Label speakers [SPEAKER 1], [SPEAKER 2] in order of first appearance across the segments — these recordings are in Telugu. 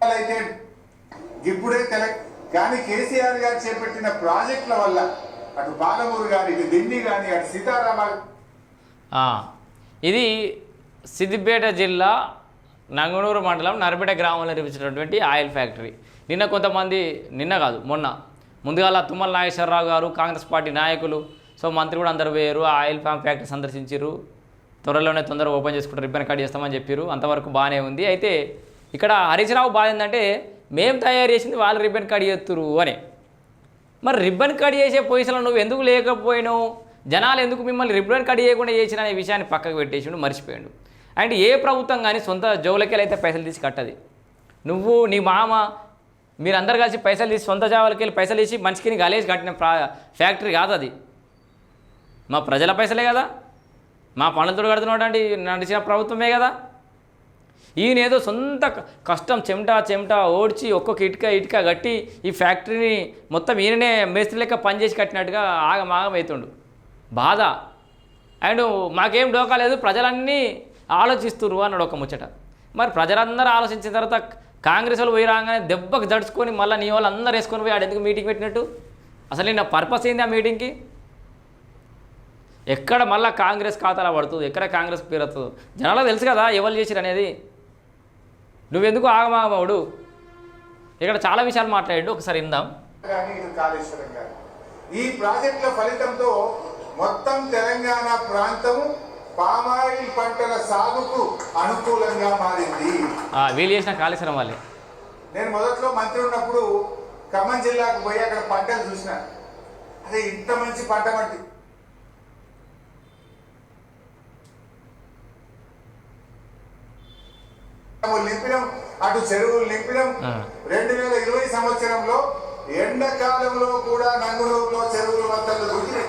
[SPEAKER 1] అయితే ఇప్పుడే తెల కానీ కేసీఆర్ గారు చేపట్టిన ప్రాజెక్టుల వల్ల అటు పాలమూరు కానీ ఇటు దిండి కానీ అటు సీతారామ
[SPEAKER 2] ఇది సిద్దిపేట జిల్లా నంగనూరు మండలం నరపేట గ్రామంలో నిర్మించినటువంటి ఆయిల్ ఫ్యాక్టరీ. నిన్న కొంతమంది నిన్న కాదు మొన్న. ముందుగాల తుమ్మల నాగేశ్వరరావు గారు కాంగ్రెస్ పార్టీ నాయకులు సో మంత్రి కూడా అందరు పోయారు ఆ ఆయిల్ ఫ్యామ్ ఫ్యాక్టరీ సందర్శించారు త్వరలోనే తొందరగా ఓపెన్ చేసుకుంటారు రిబ్బన్ కట్ చేస్తామని చెప్పారు అంతవరకు బాగానే ఉంది. అయితే ఇక్కడ హరీశ్రావు బాధ ఏంటంటే మేము తయారు చేసింది వాళ్ళు రిబ్బన్ కట్ చేస్తురు అని. మరి రిబ్బన్ కట్ చేసే పొజిషన్లో నువ్వు ఎందుకు లేకపోయినావు? జనాలు ఎందుకు మిమ్మల్ని రిబ్బన్ కట్ చేయకుండా చేసిన అనే విషయాన్ని పక్కకు పెట్టేసిండు మర్చిపోయాడు. అండ్ ఏ ప్రభుత్వం కానీ సొంత జోలకెళ్ళి అయితే పైసలు తీసి కట్టది. నువ్వు నీ మామ మీరందరు కలిసి పైసలు తీసి సొంత జావులకెళ్ళి పైసలు తీసి మనిషికి గలేసి కట్టిన ఫ్యాక్టరీ కాదు అది. మా ప్రజల పైసలే కదా. మా పనులతో కడుతున్నాడు అండి నడిచిన ప్రభుత్వమే కదా. ఈయన ఏదో సొంత కష్టం చెమట చెమట ఓడ్చి ఒక్కొక్క ఇటుక ఇటుక కట్టి ఈ ఫ్యాక్టరీని మొత్తం ఈయననే మేస్త్రి లెక్క పనిచేసి కట్టినట్టుగా ఆగమాగం అవుతుండు. బాధ. అండ్ మాకేం డోకా లేదు ప్రజలన్నీ ఆలోచిస్తురు అన్నాడు ఒక ముచ్చట. మరి ప్రజలందరూ ఆలోచించిన తర్వాత కాంగ్రెస్ వాళ్ళు పోయి రాగానే దెబ్బకు దడుచుకొని మళ్ళీ నీ వాళ్ళు అందరూ వేసుకొని పోయి ఆడు ఎందుకు మీటింగ్ పెట్టినట్టు? అసలు నిన్న పర్పస్ ఏంది ఆ మీటింగ్కి? ఎక్కడ మళ్ళీ కాంగ్రెస్ ఖాతాలో పడుతుంది ఎక్కడ కాంగ్రెస్ పేరు వస్తుంది? జనాలకు తెలుసు కదా ఎవరు చేసిరు అనేది. నువ్వెందుకు ఆగమాగమవుడు? ఇక్కడ చాలా విషయాలు మాట్లాడాడు ఒకసారి ఇందాం
[SPEAKER 1] కానీ కాళేశ్వరం ఈ ప్రాజెక్టుల ఫలితంతో మొత్తం తెలంగాణ ప్రాంతము పామాయిల్ పంటల సాగుకు అనుకూలంగా మారింది.
[SPEAKER 2] ఆ, వీళ్ళు చేసిన కాళేశ్వరం వాళ్ళే.
[SPEAKER 1] నేను మొదట్లో మంత్రి ఉన్నప్పుడు ఖమ్మం జిల్లాకు పోయి అక్కడ పంటలు చూసిన. అదే ఇంత మంచి పంట వంటి నింపినం అటు చెరువులు నింపినం
[SPEAKER 2] ఆ.
[SPEAKER 1] రెండు వేల ఇరవై సంవత్సరంలో ఎండాకాలంలో కూడా నంగునూరులో చెరువులు మొత్తంలో దూకి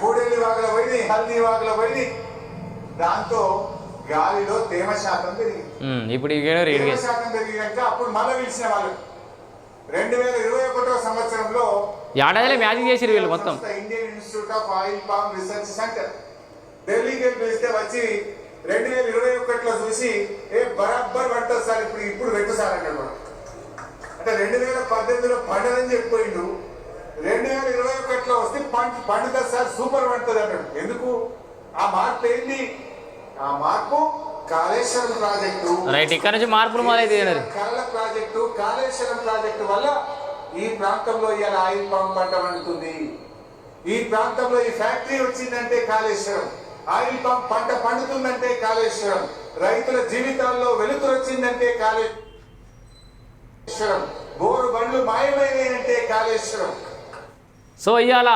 [SPEAKER 1] కూడెల్లి వాగుల పోయి హల్దీ వాగుల పోయి దాంతో గాలిలో తేమ శాతం పెరిగింది.
[SPEAKER 2] ఇప్పుడు
[SPEAKER 1] తేమ శాతం పెరిగినాక అప్పుడు మళ్ళీ పిలిచిన వాళ్ళు. రెండు వేల ఇరవై ఒకటో సంవత్సరంలో
[SPEAKER 2] ఏడాదిలో మ్యాజిక్ చేసిరు వీళ్ళు మొత్తం.
[SPEAKER 1] Indian institute of oil palm research centre. ఢిల్లీకి పిలిస్తే వచ్చి రెండు వేల ఇరవై ఒకటిలో చూసి ఏ బరాబర్ పడుతుంది సార్ ఇప్పుడు ఇప్పుడు పెట్టు సార్ అన్నాడు వాడు. అంటే రెండు వేల పద్దెనిమిదిలో పండదని చెప్పిపోయిండు. రెండు వేల ఇరవై ఒకటిలో వస్తే పంట పండుతుంది సార్ సూపర్ పడుతుంది అన్నాడు. ఎందుకు? ఆ మార్పు ఏంటి ఆ మార్పు కాళేశ్వరం ప్రాజెక్టు.
[SPEAKER 2] రైట్ ఇక్కడ నుంచి మార్పులు మొదలైతే
[SPEAKER 1] కళ్ళ ప్రాజెక్టు కాళేశ్వరం ప్రాజెక్టు వల్ల ఈ ప్రాంతంలో ఇవాళ ఆయిల్ పామ్ పంట పండుతుంది ఈ ప్రాంతంలో ఈ ఫ్యాక్టరీ వచ్చిందంటే కాళేశ్వరం. ఆయిల్ పంట పండుతుందంటే కాళేశ్వరం. రైతుల జీవితాల్లో వెలుతురొచ్చిందంటే కాళేశ్వరం. బోరు బండ్లు మాయమైనాయంటే కాళేశ్వరం.
[SPEAKER 2] సో ఇవాళ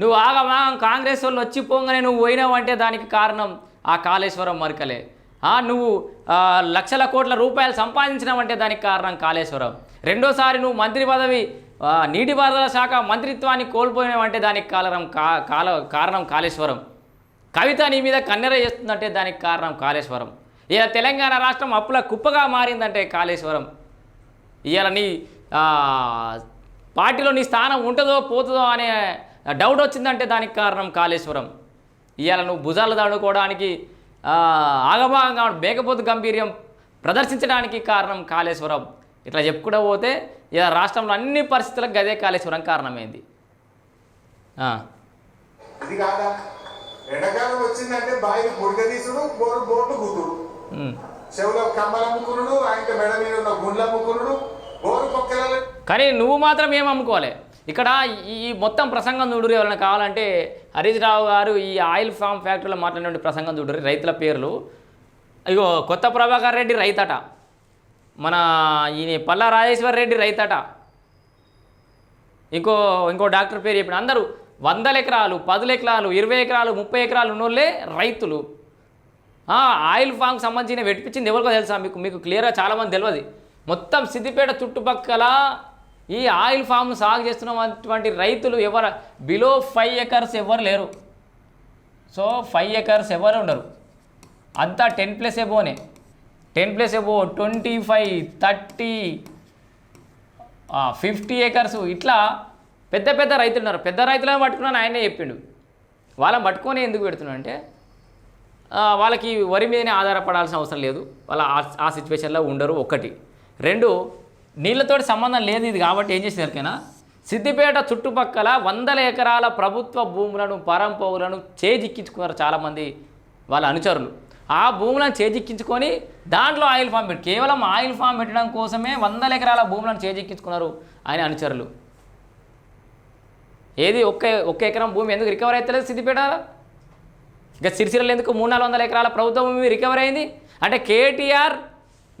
[SPEAKER 2] నువ్వు ఆగమాగం కాంగ్రెస్ వాళ్ళు వచ్చిపోగానే నువ్వు పోయినావంటే దానికి కారణం ఆ కాళేశ్వరం మరకలే. నువ్వు లక్షల కోట్ల రూపాయలు సంపాదించినావంటే దానికి కారణం కాళేశ్వరం. రెండోసారి నువ్వు మంత్రి పదవి నీటిపారుదల శాఖ మంత్రిత్వాన్ని కోల్పోయినావంటే దానికి కారణం కా కాల కారణం కాళేశ్వరం. కవిత నీ మీద కన్నెర చేస్తుందంటే దానికి కారణం కాళేశ్వరం. ఇలా తెలంగాణ రాష్ట్రం అప్పుల కుప్పగా మారిందంటే కాళేశ్వరం. ఇవాళ నీ పార్టీలో నీ స్థానం ఉంటుందో పోతుందో అనే డౌట్ వచ్చిందంటే దానికి కారణం కాళేశ్వరం. ఇవాళ నువ్వు భుజాలు దాడుకోవడానికి ఆగభాగంగా మేకపోతు గంభీర్యం ప్రదర్శించడానికి కారణం కాళేశ్వరం. ఇట్లా చెప్పుకుంటూ పోతే ఇలా రాష్ట్రంలో అన్ని పరిస్థితులకు గదే కాళేశ్వరం కారణమైంది.
[SPEAKER 1] కాదా? ఎండాకాలం వచ్చిందంటే బావి పొడిగదీసుడు బోరు బోర్డు కూతుడు
[SPEAKER 2] ఉమ్.
[SPEAKER 1] చెవులో కమ్మలు అమ్ముకున్నాడు ఆయన మెడ మీద ఉన్న గుండ్లు అమ్ముకున్నాడు బోరు పక్కల
[SPEAKER 2] కానీ నువ్వు మాత్రం ఏం అమ్ముకోవాలి? ఇక్కడ ఈ మొత్తం ప్రసంగం చూడరు ఎవరైనా కావాలంటే హరీష్ రావు గారు ఈ ఆయిల్ ఫామ్ ఫ్యాక్టరీలో మాట్లాడిన ప్రసంగం చూడరు రైతుల పేర్లు. ఇగో కొత్త ప్రభాకర్ రెడ్డి రైతట. మన ఈయన పల్లా రాజేశ్వర్ రెడ్డి రైతట. ఇంకో ఇంకో డాక్టర్ పేరు చెప్పిన అందరూ వందల ఎకరాలు పదుల ఎకరాలు ఇరవై ఎకరాలు ముప్పై ఎకరాలు ఉన్నోళ్ళే రైతులు. ఆయిల్ ఫామ్కి సంబంధించిన వెట్టించింది ఎవరికో తెలుసా మీకు? మీకు క్లియర్గా చాలామంది తెలియదు. మొత్తం సిద్దిపేట చుట్టుపక్కల ఈ ఆయిల్ ఫామ్ సాగు చేస్తున్నటువంటి రైతులు ఎవరు? బిలో ఫైవ్ ఎకర్స్ ఎవరు లేరు. సో ఫైవ్ ఎకర్స్ ఎవరు ఉండరు. అంతా ten plus ఎబోనే ten plus above twenty five thirty fifty acres ఇట్లా పెద్ద పెద్ద రైతులు ఉన్నారు. పెద్ద రైతులను పట్టుకున్నాను ఆయనే చెప్పిండు. వాళ్ళని పట్టుకొని ఎందుకు పెడుతున్నాడు అంటే వాళ్ళకి వరి మీదనే ఆధారపడాల్సిన అవసరం లేదు. వాళ్ళ ఆ- సిచ్యువేషన్లో ఉండరు ఒకటి రెండు నీళ్ళతోటి సంబంధం లేదు ఇది కాబట్టి ఏం చేసింది ఎవరికైనా? సిద్దిపేట చుట్టుపక్కల వందల ఎకరాల ప్రభుత్వ భూములను పరంపవులను చేజిక్కించుకున్నారు చాలామంది వాళ్ళ అనుచరులు. ఆ భూములను చేజిక్కించుకొని దాంట్లో ఆయిల్ ఫామ్ పెట్టి కేవలం ఆయిల్ ఫామ్ పెట్టడం కోసమే వందల ఎకరాల భూములను చేజిక్కించుకున్నారు ఆయన అనుచరులు. ఏది ఒక్క ఒక్క ఎకరం భూమి ఎందుకు రికవర్ అవుతలేదు సిద్దిపేట? ఇక సిరిసిరలు ఎందుకు మూడు నాలుగు వందల ఎకరాల ప్రభుత్వ భూమి రికవర్ అయింది? అంటే కేటీఆర్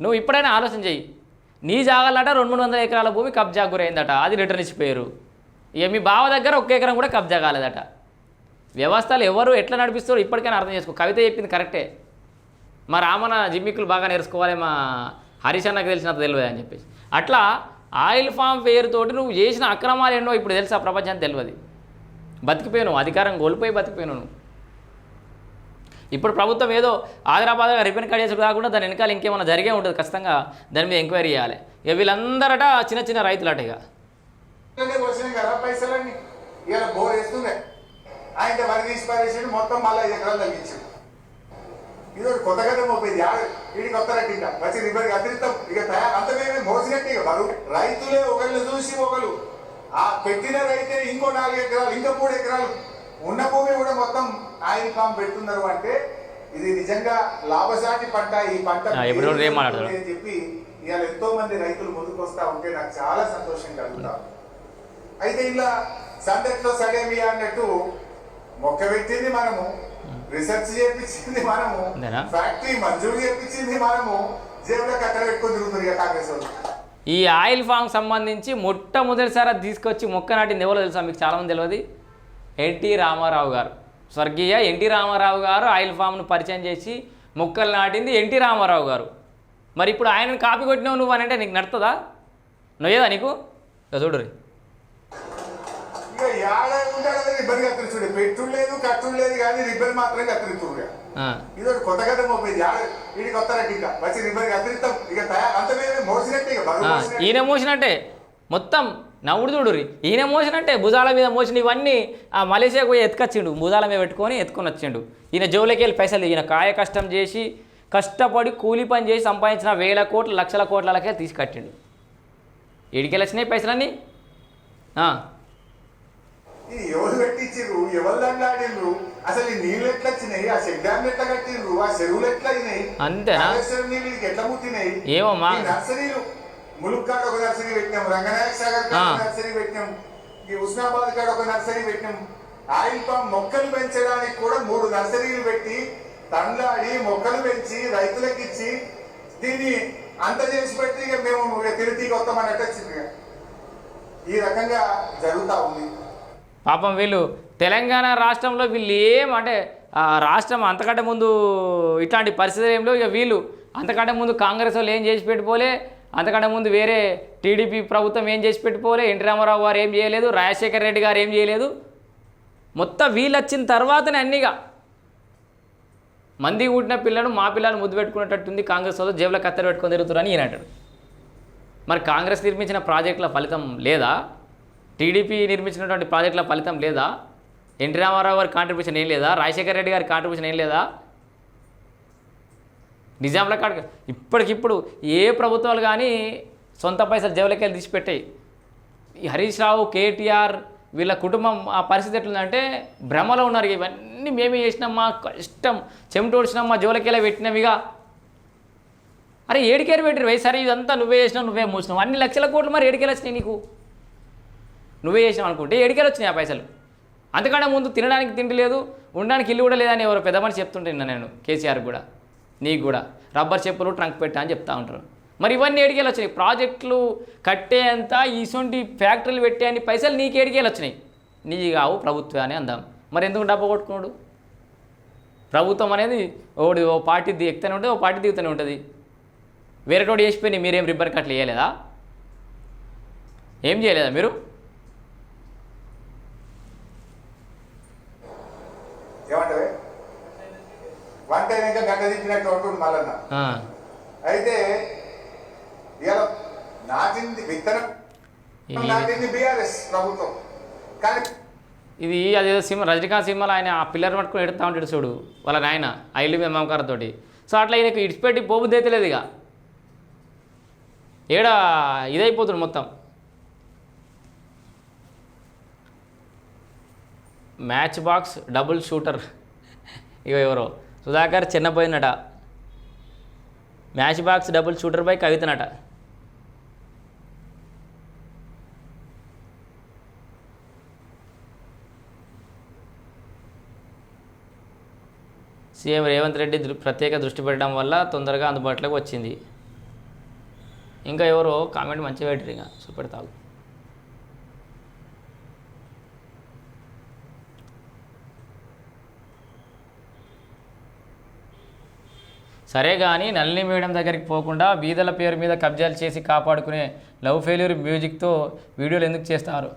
[SPEAKER 2] నువ్వు ఇప్పుడైనా ఆలోచన చెయ్యి. నీ జాగాలట రెండు మూడు వందల ఎకరాల భూమి కబ్జా గురైందట అది రిటర్న్ ఇచ్చిపోయారు. ఇక మీ బావ దగ్గర ఒక్క ఎకరం కూడా కబ్జా కాలేదట. వ్యవస్థలు ఎవరు ఎట్లా నడిపిస్తారో ఇప్పటికైనా అర్థం చేసుకో. కవిత చెప్పింది కరెక్టే. మా రామన జిమ్మికులు బాగా నేర్చుకోవాలి మా హరీష్ అన్నకు తెలిసినంత తెలియదు అని చెప్పేసి. అట్లా ఆయిల్ ఫామ్ పేరుతోటి నువ్వు చేసిన అక్రమాలు ఎన్నో ఇప్పుడు తెలుసా? ప్రపంచానికి తెలియదు. బతికిపోయాను అధికారం కోల్పోయి బతికిపోయాను ఇప్పుడు ప్రభుత్వం ఏదో ఆదరాబాద్గా రిపెన్ కట్ చేసుడు కాకుండా దాని వెనకాల ఇంకేమైనా జరిగే ఉంటుంది ఖచ్చితంగా. దాని మీద ఎంక్వైరీ చేయాలి. ఇక వీళ్ళందరట చిన్న చిన్న రైతులట ఇక.
[SPEAKER 1] ఆయన మొత్తం మళ్ళీ ఎకరాలు తగ్గించింది ఇది ఒక కొత్త కథ మోపోయింది ఆడ వీడికి కొత్త ఇంకా వచ్చి రిపేర్ అతిరిస్తాం ఇక తయారు అంత మేమే మోసినట్టే ఇక బరువు. రైతులే ఒకళ్ళు చూసి ఒకరు ఆ పెట్టిన రైతే ఇంకో నాలుగు ఎకరాలు ఇంకా మూడు ఎకరాలు. ఉన్న భూమి కూడా మొత్తం ఆయిల్ ఫామ్ పెడుతున్నారు అంటే ఇది నిజంగా లాభసాటి పంట. ఈ పంట? అని చెప్పి ఇవాళ ఎంతో మంది రైతులు ముందుకు వస్తా ఉంటే నాకు చాలా సంతోషం కలుగుతా. అయితే ఇలా సందట్లో సడేమియా అన్నట్టు మొక్క పెట్టింది మనము. రిసెర్చ్ చేపించింది మనము? ఫ్యాక్టరీ మంజూరు చేపించింది మనము. జేబులో కట్టలు పెట్టుకొని తిరుగుతుంది కాంగ్రెస్ వాళ్ళు.
[SPEAKER 2] ఈ ఆయిల్ ఫామ్ సంబంధించి మొట్టమొదటిసారి తీసుకొచ్చి మొక్క నాటింది ఎవరో తెలుసా మీకు? చాలామంది తెలియదు. ఎన్టీ రామారావు గారు. స్వర్గీయ ఎన్టీ రామారావు గారు ఆయిల్ ఫామ్ను పరిచయం చేసి మొక్కలు నాటింది ఎన్టీ రామారావు గారు. మరి ఇప్పుడు ఆయనను కాపీ కొట్టినావు నువ్వు అని అంటే నీకు నడుతుందా? నువ్వేదా నీకు? ఇక చూడు రే.
[SPEAKER 1] ఇక ఏడ ఉంటాడు కదా రిబ్బన్ కత్తిరించుడు పెట్టుడు లేదు కట్టుడు లేదు కానీ రిబ్బన్ మాత్రం కత్తిరించుడు. ఇది కొత్త కథ కొత్త రట్టు ఇంకా వచ్చి రిబ్బన్ కత్తిరిస్తాం. ఇక తయారు అంత మోసినట్టే ఇక.
[SPEAKER 2] ఈయన మోసినట్టే. మొత్తం నవ్వుడు చూడురి ఈయన మోసినట్టే. భుజాల మీద మోసిన ఇవన్నీ ఆ మలేషియాకు పోయి ఎత్తుకొచ్చిండు. భుజాల మీద పెట్టుకొని ఎత్తుకొని వచ్చిండు ఈయన జోలికి వెళ్ళి పైసలు ఈయన కాయ కష్టం చేసి కష్టపడి కూలి పని చేసి సంపాదించిన వేల కోట్ల లక్షల కోట్లకే తీసుకట్టిండు ఎడికెళ్ళి వచ్చినాయి పైసలన్నీ?
[SPEAKER 1] ఇది ఎవరు పెట్టించిర్రు ఎవరు దండాడిండ్రు అసలు ఈ నీళ్ళు ఎట్లా వచ్చినాయి? ఆ చెక్ డ్యామ్ ఎట్లా కట్టిండ్రు ఆ చెరువులు ఎట్లా అయినాయి?
[SPEAKER 2] అంతేనా?
[SPEAKER 1] నీళ్ళు ఎట్లా ముట్టినాయి
[SPEAKER 2] ఏమమ్మా?
[SPEAKER 1] ఈ నర్సరీలు ములుక్కాడ ఒక నర్సరీ పెట్టినాం రంగనాయక సాగర్ నర్సరీ పెట్టినాం ఈ ఉస్నాబాద్ కాడ ఒక నర్సరీ పెట్టినాం. ఆయిల్ పామ్ మొక్కలు పెంచడానికి కూడా మూడు నర్సరీలు పెట్టి తండ్లాడి మొక్కలు పెంచి రైతులకు ఇచ్చి దీన్ని అంత చేసి పెట్టి మేము తిరిగి వస్తామన్నట్టు వచ్చింది ఇక. ఈ రకంగా జరుగుతా ఉంది.
[SPEAKER 2] పాపం వీళ్ళు తెలంగాణ రాష్ట్రంలో వీళ్ళు ఏం అంటే రాష్ట్రం అంతకంటే ముందు ఇట్లాంటి పరిస్థితులు ఏం లేవు. ఇక వీళ్ళు అంతకంటే ముందు కాంగ్రెస్ వాళ్ళు ఏం చేసి పెట్టుకోలే అంతకంటే ముందు వేరే టీడీపీ ప్రభుత్వం ఏం చేసి పెట్టుకోలే ఎన్టీ రామారావు గారు ఏం చేయలేదు రాజశేఖర రెడ్డి గారు ఏం చేయలేదు. మొత్తం వీళ్ళు వచ్చిన తర్వాతనే అన్నీగా మంది పుట్టిన పిల్లను మా పిల్లలను ముద్దు పెట్టుకునేటట్టుంది కాంగ్రెస్ వాళ్ళు జేబులో కత్తెర పెట్టుకొని తిరుగుతారని ఈయన అంటాడు. మరి కాంగ్రెస్ నిర్మించిన ప్రాజెక్టుల ఫలితం లేదా? టీడీపీ నిర్మించినటువంటి ప్రాజెక్టుల ఫలితం లేదా? ఎన్టీ రామారావు గారి కాంట్రిబ్యూషన్ ఏం లేదా? రాజశేఖర రెడ్డి గారి కాంట్రిబ్యూషన్ ఏం లేదా? నిజాంల కాడ ఇప్పటికిప్పుడు ఏ ప్రభుత్వాలు కానీ సొంత పైసలు జేబులకి తీసిపెట్టాయి. ఈ హరీష్ రావు కేటీఆర్ వీళ్ళ కుటుంబం ఆ పరిస్థితి ఎట్లుందంటే భ్రమలో ఉన్నారు. ఇవన్నీ మేమే చేసినాం కష్టం. చెమటోడ్చినాం జోలకేలా పెట్టినాం పెట్టినవిగా అరే ఏడికేరు పెట్టిరు వై సరే ఇదంతా నువ్వే చేసినావు నువ్వే మూసినావు. అన్ని లక్షల కోట్లు మరి ఏడికెళ్ళి వచ్చినాయి నీకు. నువ్వే చేసినావు అనుకుంటే ఏడికెళ్ళి వచ్చినాయి ఆ పైసలు. అంతకంటే ముందు తినడానికి తిండి లేదు ఉండడానికి ఇల్లు కూడా లేదని ఎవరో పెద్ద మనిషి చెప్తుంటే నేను కేసీఆర్ కూడా నీకు కూడా. రబ్బర్ చెప్పులు ట్రంక్ పెట్టా అని చెప్తా ఉంటారు. మరి ఇవన్నీ ఏడికెళ్ళి వచ్చినాయి. ప్రాజెక్టులు కట్టేంత ఇటువంటి ఫ్యాక్టరీలు పెట్టే అని పైసలు నీకు ఏడికెళ్ళి వచ్చినాయి. నీ కావు ప్రభుత్వాన్ని అందాం. మరి ఎందుకు డబ్బా కొట్టుకున్నాడు? ప్రభుత్వం అనేది ఓడి ఓ పార్టీ ఎక్కుతూనే ఉంటుంది ఓ పార్టీ దిగుతూనే ఉంటుంది. వేరేటోడు చేసిపోయి మీరేం రిబ్బర్ కట్లు వేయలేదా? ఏం చేయలేదా మీరు?
[SPEAKER 1] ఏమంటావే? వంట ఇంకా గంట తిప్పినట్టు ఉంటుంది మళ్ళన్న అయితే ఇలా నాటింది విత్తనం. నాటింది బీఆర్ఎస్ ప్రభుత్వం. కానీ
[SPEAKER 2] ఇది అదేదో సినిమా రజనీకాంత్ సినిమాలో ఆయన ఆ పిల్లర్ పట్టుకొని ఎడుతూ ఉంటాడు చూడు వాళ్ళ నాయన ఇల్లు మీద మమకారంతోటి సో అట్లా ఈయనకి ఇడిచిపెట్టి పోబుద్ది అయితే లేదు ఇక. ఏడ ఇదైపోతుంది మొత్తం. Match box double shooter. ఇక ఎవరో. Sudhakar చిన్నపోయినట. Match box double shooter by కవితనట. CM Revanth Reddy ప్రత్యేక దృష్టి పెట్టడం వల్ల తొందరగా అందుబాటులోకి వచ్చింది. ఇంకా ఎవరో కామెంట్ మంచిగా పెట్టారు ఇంకా సూపర్ తాగు సరే కానీ నళిని మేడం దగ్గరికి పోకుండా బీదల పేరు మీద కబ్జాలు చేసి కాపాడుకునే లవ్ ఫెయిల్యూర్ మ్యూజిక్తో వీడియోలు ఎందుకు చేస్తారు?